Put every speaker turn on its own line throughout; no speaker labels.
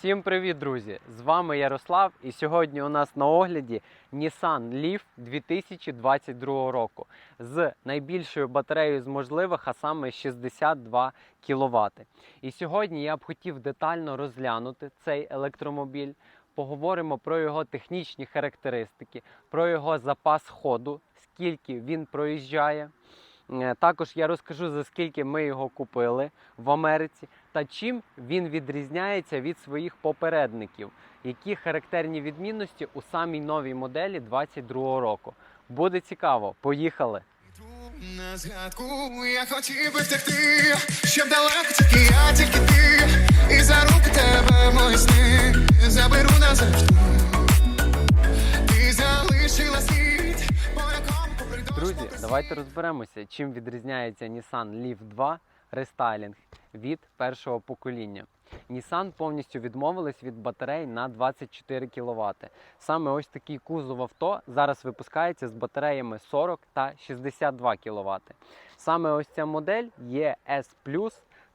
Всім привіт, друзі! З вами Ярослав, і сьогодні у нас на огляді Nissan Leaf 2022 року з найбільшою батареєю з можливих, а саме 62 кВт. І сьогодні я б хотів детально розглянути цей електромобіль. Поговоримо про його технічні характеристики, про його запас ходу, скільки він проїжджає. Е, Також я розкажу за скільки ми його купили в Америці та чим він відрізняється від своїх попередників, які характерні відмінності у самій новій моделі 22 року. Буде цікаво, поїхали!
На згадку я хотів би втекти, щоб далеко тільки я, тільки ти, і за руки тебе мої сни заберу назавжди. Ти залишила слід,
давайте розберемося, чим відрізняється Nissan Leaf 2 рестайлінг від першого покоління. Nissan повністю відмовились від батарей на 24 кВт. Саме ось такий кузов авто зараз випускається з батареями 40 та 62 кВт. Саме ось ця модель є S+,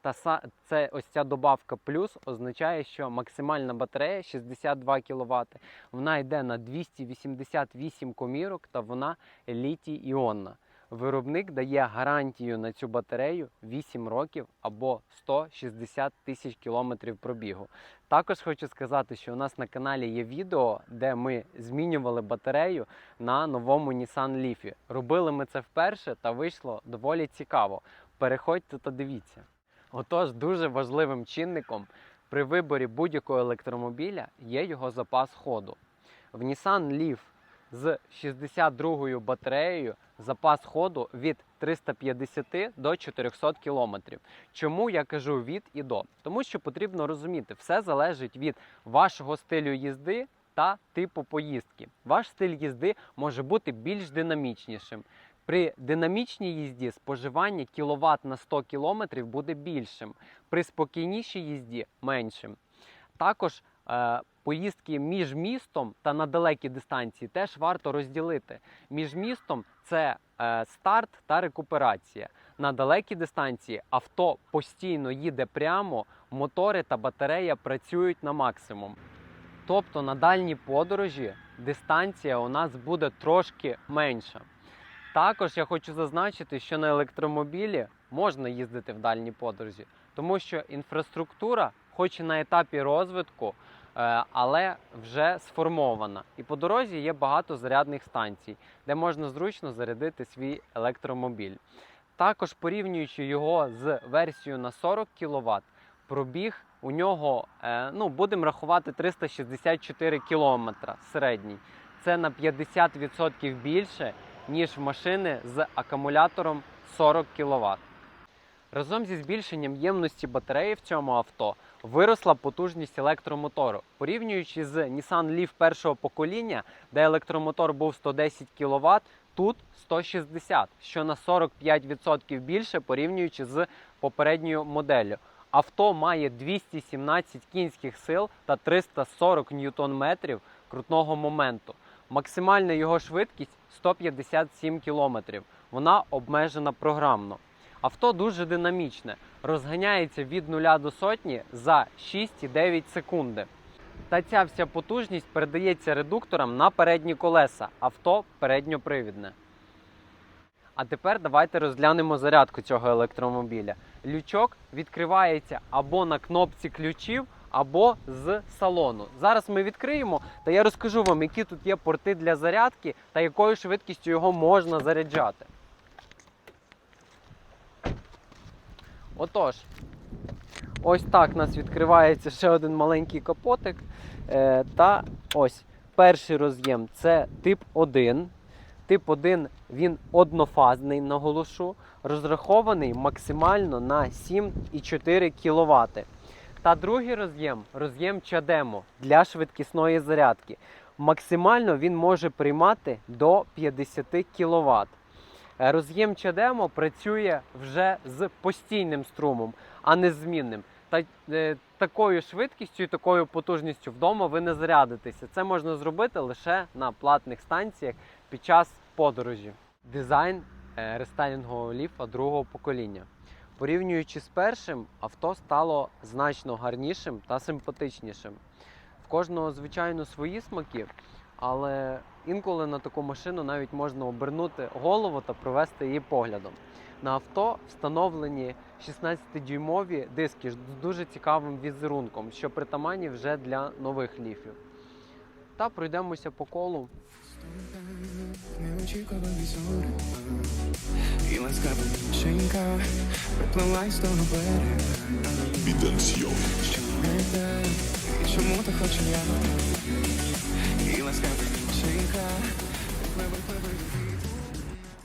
та це ось ця добавка плюс означає, що максимальна батарея 62 кВт. Вона йде на 288 комірок та вона літій іонна. Виробник дає гарантію на цю батарею 8 років або 160 тисяч кілометрів пробігу. Також хочу сказати, що у нас на каналі є відео, де ми змінювали батарею на новому Nissan Leaf. Робили ми це вперше та вийшло доволі цікаво. Переходьте та дивіться. Отож, дуже важливим чинником при виборі будь-якого електромобіля є його запас ходу. В Nissan Leaf з 62 ю батареєю запас ходу від 350 до 400 км. Чому я кажу від і до? Тому що потрібно розуміти, все залежить від вашого стилю їзди та типу поїздки. Ваш стиль їзди може бути більш динамічнішим. При динамічній їзді споживання кіловат на 100 км буде більшим, при спокійнішій їзді меншим. Також поїздки між містом та на далекі дистанції теж варто розділити. Між містом це е, старт та рекуперація. На далекі дистанції авто постійно їде прямо, мотори та батарея працюють на максимум. Тобто на дальній подорожі дистанція у нас буде трошки менша. Також я хочу зазначити, що на електромобілі можна їздити в дальні подорожі, тому що інфраструктура, хоч і на етапі розвитку, е, але вже сформована. І по дорозі є багато зарядних станцій, де можна зручно зарядити свій електромобіль. Також порівнюючи його з версією на 40 кВт, пробіг у нього, е, ну, будемо рахувати 364 км середній. Це на 50% більше, ніж машини з акумулятором 40 кВт. Разом зі збільшенням ємності батареї в цьому авто виросла потужність електромотору. Порівнюючи з Nissan Leaf першого покоління, де електромотор був 110 кВт, тут 160, що на 45% більше порівнюючи з попередньою моделлю. Авто має 217 кінських сил та 340 ньютон-метрів крутного моменту. Максимальна його швидкість 157 км. Вона обмежена програмно. Авто дуже динамічне, розганяється від 0 до сотні за 6,9 секунди. Та ця вся потужність передається редукторам на передні колеса. Авто передньопривідне. А тепер давайте розглянемо зарядку цього електромобіля. Лючок відкривається або на кнопці ключів, або з салону. Зараз ми відкриємо, та я розкажу вам, які тут є порти для зарядки та якою швидкістю його можна заряджати. Отож, ось так у нас відкривається ще один маленький капотик. Е, та ось перший роз'єм це тип 1. Тип 1 він однофазний, наголошу, розрахований максимально на 7,4 кВт. Та другий роз'єм роз'єм Чадемо для швидкісної зарядки. Максимально він може приймати до 50 кВт. Е, Роз'єм Чадемо працює вже з постійним струмом, а не змінним. Та е, такою швидкістю і такою потужністю вдома ви не зарядитеся. Це можна зробити лише на платних станціях під час подорожі. Дизайн е, рестайлінгового ліфа другого покоління. Порівнюючи з першим, авто стало значно гарнішим та симпатичнішим. В кожного, звичайно, свої смаки, але інколи на таку машину навіть можна обернути голову та провести її поглядом. На авто встановлені 16-дюймові диски з дуже цікавим візерунком, що притаманні вже для нових ліфів. Та пройдемося по колу.
І ласкава дівчинка Приплила із того берега Що не те І чому ти хочеш я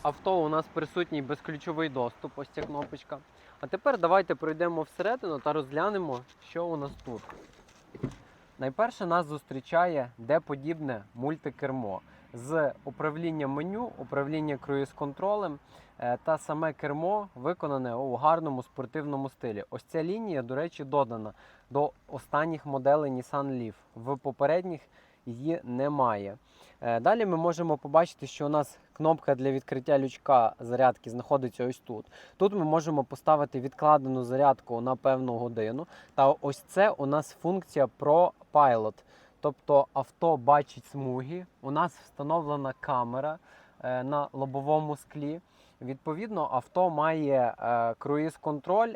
Авто у нас присутній безключовий доступ, ось ця кнопочка. А тепер давайте пройдемо всередину та розглянемо, що у нас тут. Найперше нас зустрічає де-подібне мультикермо з управлінням меню, управління круїз-контролем е, та саме кермо виконане у гарному спортивному стилі. Ось ця лінія, до речі, додана до останніх моделей Nissan Leaf. В попередніх її немає. Е, Далі ми можемо побачити, що у нас кнопка для відкриття лючка зарядки знаходиться ось тут. Тут ми можемо поставити відкладену зарядку на певну годину. Та ось це у нас функція Pro Pilot. Тобто авто бачить смуги. У нас встановлена камера е, на лобовому склі. Відповідно, авто має е, круїз-контроль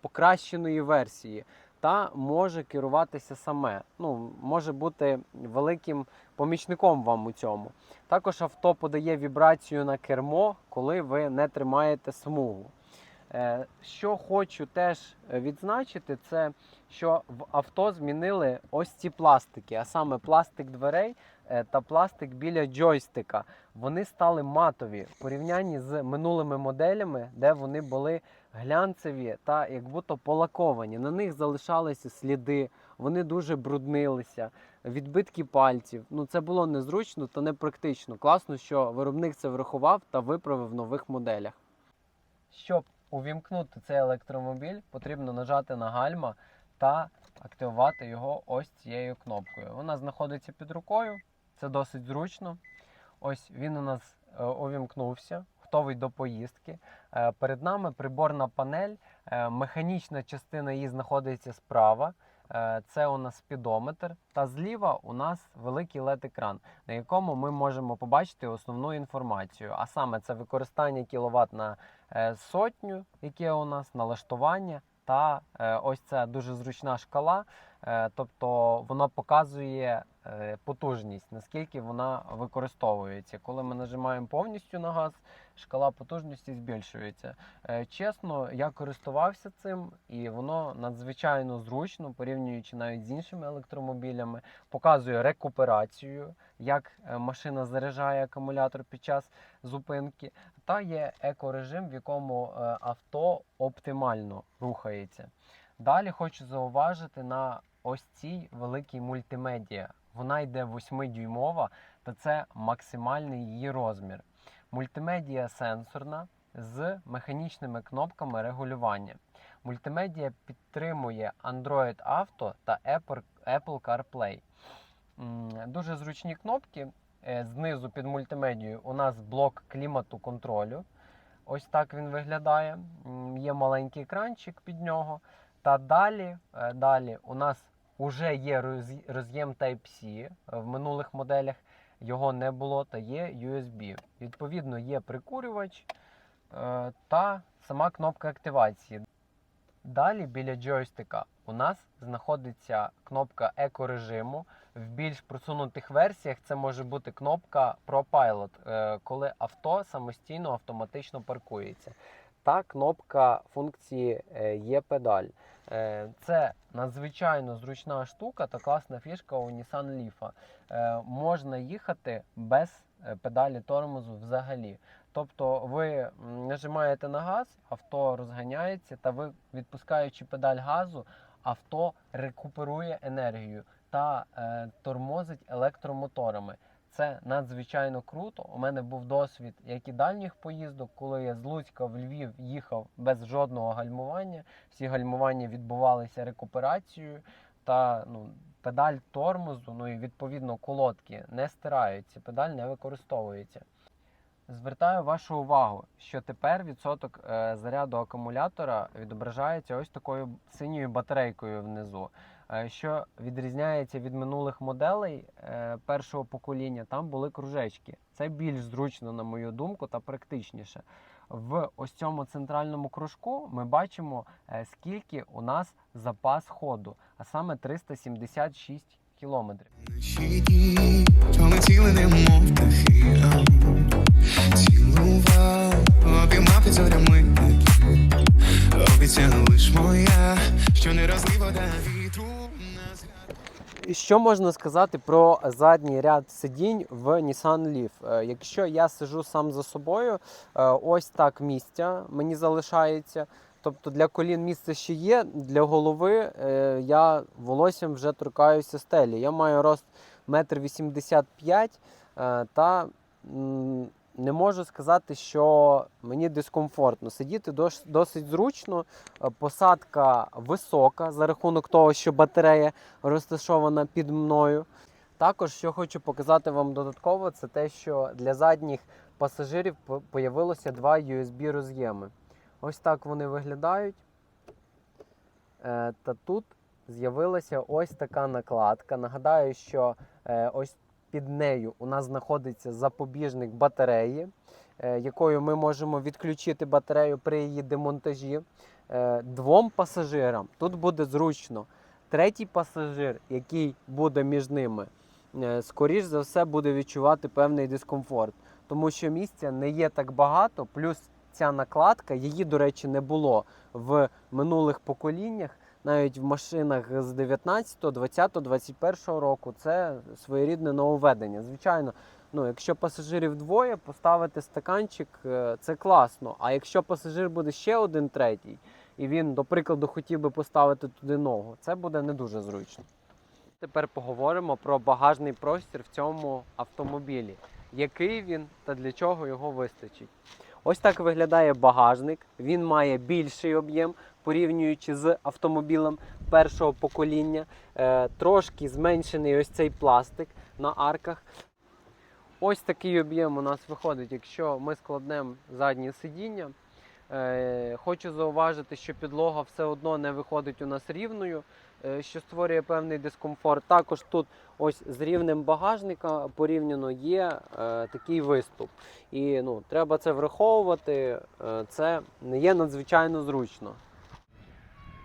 покращеної версії та може керуватися саме. Ну, може бути великим помічником вам у цьому. Також авто подає вібрацію на кермо, коли ви не тримаєте смугу. Е, Що хочу теж відзначити, це що в авто змінили ось ці пластики, а саме пластик дверей е, та пластик біля джойстика. Вони стали матові в порівнянні з минулими моделями, де вони були глянцеві та як будто полаковані. На них залишалися сліди, вони дуже бруднилися, відбитки пальців. Ну це було незручно та непрактично. Класно, що виробник це врахував та виправив в нових моделях. Щоб увімкнути цей електромобіль, потрібно нажати на гальма та активувати його ось цією кнопкою. Вона знаходиться під рукою, це досить зручно. Ось він у нас е, увімкнувся, готовий до поїздки. Е, Перед нами приборна панель, е, механічна частина її знаходиться справа. Е, Це у нас спідометр, та зліва у нас великий led екран на якому ми можемо побачити основну інформацію. А саме це використання кіловат на сотню, яке у нас налаштування, та ось ця дуже зручна шкала. Е, Тобто вона показує е, потужність, наскільки вона використовується. Коли ми нажимаємо повністю на газ, шкала потужності збільшується. Е, Чесно, я користувався цим, і воно надзвичайно зручно, порівнюючи навіть з іншими електромобілями, показує рекуперацію, як машина заряджає акумулятор під час зупинки, та є екорежим, в якому авто оптимально рухається. Далі хочу зауважити на ось цій великій мультимедіа. Вона йде 8-дюймова, та це максимальний її розмір. Мультимедіа сенсорна з механічними кнопками регулювання. Мультимедіа підтримує Android Auto та Apple Apple CarPlay. Дуже зручні кнопки. Е, Знизу під мультимедією у нас блок клімату контролю. Ось так він виглядає. Є маленький екранчик під нього. Та далі, е, далі у нас вже є роз'єм Type-C. В минулих моделях його не було, та є USB. Відповідно, є прикурювач е, та сама кнопка активації. Далі біля джойстика у нас знаходиться кнопка екорежиму. В більш просунутих версіях це може бути кнопка ProPilot, е, коли авто самостійно автоматично паркується. Та кнопка функції е, є педаль. Це надзвичайно зручна штука та класна фішка у Nissan Leaf. Е, Можна їхати без е, педалі тормозу взагалі. Тобто ви нажимаєте на газ, авто розганяється, та ви, відпускаючи педаль газу, авто рекуперує енергію та е, тормозить електромоторами. Це надзвичайно круто. У мене був досвід як і дальніх поїздок, коли я з Луцька в Львів їхав без жодного гальмування. Всі гальмування відбувалися рекуперацією, та ну, педаль тормозу, ну і відповідно колодки не стираються, педаль не використовується. Звертаю вашу увагу, що тепер відсоток е, заряду акумулятора відображається ось такою синьою батарейкою внизу. Е, що відрізняється від минулих моделей е, першого покоління, там були кружечки. Це більш зручно, на мою думку, та практичніше. В ось цьому центральному кружку ми бачимо, е, скільки у нас запас ходу, а саме 376 кілометрів.
Цілував, обіймав під моя, що не розлива вода
Що можна сказати про задній ряд сидінь в Nissan Leaf? Е, Якщо я сижу сам за собою, е, ось так місця мені залишається. Тобто для колін місце ще є, для голови е, я волоссям вже торкаюся стелі. Я маю рост 1,85 м та не можу сказати, що мені дискомфортно. Сидіти досить зручно, Е, посадка висока за рахунок того, що батарея розташована під мною. Також, що хочу показати вам додатково, це те, що для задніх пасажирів по- появилося два USB роз'єми. Ось так вони виглядають. Е, Та тут з'явилася ось така накладка. Нагадаю, що е, ось під нею у нас знаходиться запобіжник батареї, е, якою ми можемо відключити батарею при її демонтажі. Е, Двом пасажирам тут буде зручно. Третій пасажир, який буде між ними, е, скоріш за все буде відчувати певний дискомфорт, тому що місця не є так багато, плюс ця накладка, її, до речі, не було в минулих поколіннях, навіть в машинах з 19, 20, 21 року. Це своєрідне нововведення. Звичайно, ну, якщо пасажирів двоє, поставити стаканчик е, це класно. А якщо пасажир буде ще один третій, і він, до прикладу, хотів би поставити туди ногу, це буде не дуже зручно. Тепер поговоримо про багажний простір в цьому автомобілі. Який він та для чого його вистачить? Ось так виглядає багажник. Він має більший об'єм, порівнюючи з автомобілем першого покоління. Е, трошки зменшений ось цей пластик на арках. Ось такий об'єм у нас виходить, якщо ми складнемо заднє сидіння. Е, хочу зауважити, що підлога все одно не виходить у нас рівною, е, що створює певний дискомфорт. Також тут ось з рівнем багажника порівняно є такий виступ. І ну, треба це враховувати. Це не є надзвичайно зручно.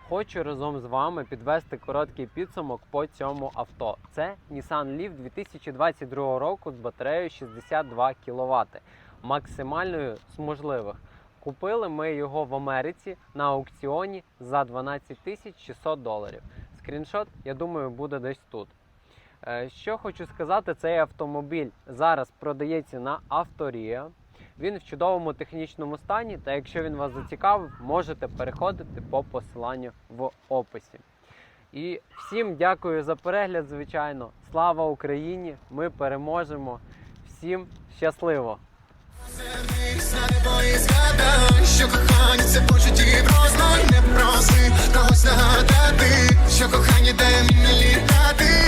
Хочу разом з вами підвести короткий підсумок по цьому авто. Це Nissan Leaf 2022 року з батареєю 62 кВт, максимальною з можливих. Купили ми його в Америці на аукціоні за 12 600 доларів. Скріншот, я думаю, буде десь тут. Е, Що хочу сказати, цей автомобіль зараз продається на Авторія. Він в чудовому технічному стані, та якщо він вас зацікавив, можете переходити по посиланню в описі. І всім дякую за перегляд, звичайно. Слава Україні! Ми переможемо. Всім щасливо!
Що кохання це почуттів розно не проси когось нагадати, що кохання де мені літати.